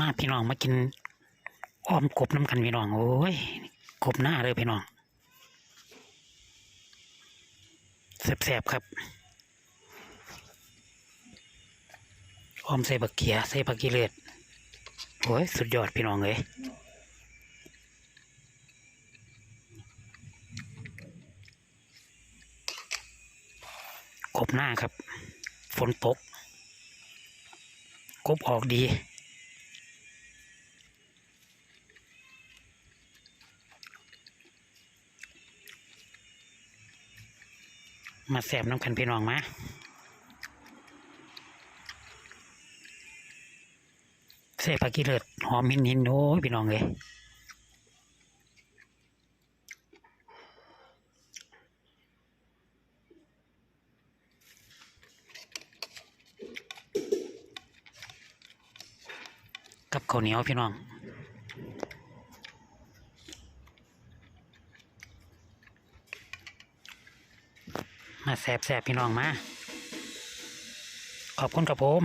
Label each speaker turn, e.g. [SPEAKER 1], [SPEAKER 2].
[SPEAKER 1] มาพี่น้องมากินอ้อมกบน้ำกันพี่น้องโอ้ยกบหน้าเลยพี่น้องแสบๆครับอ้อมใส่บักเกียใส่บักกีเลือดโอ้ยสุดยอดพี่น้องเลยกบหน้าครับ ฝนตกกบออกดี มาแสบน้ำกันพี่น้องมาเสพากิเลิศหอมหินหินโอ้ยพี่น้องเลยกับข้าวเหนียวพี่น้อง มาแสบแสบพี่น้องมา ขอบคุณครับผม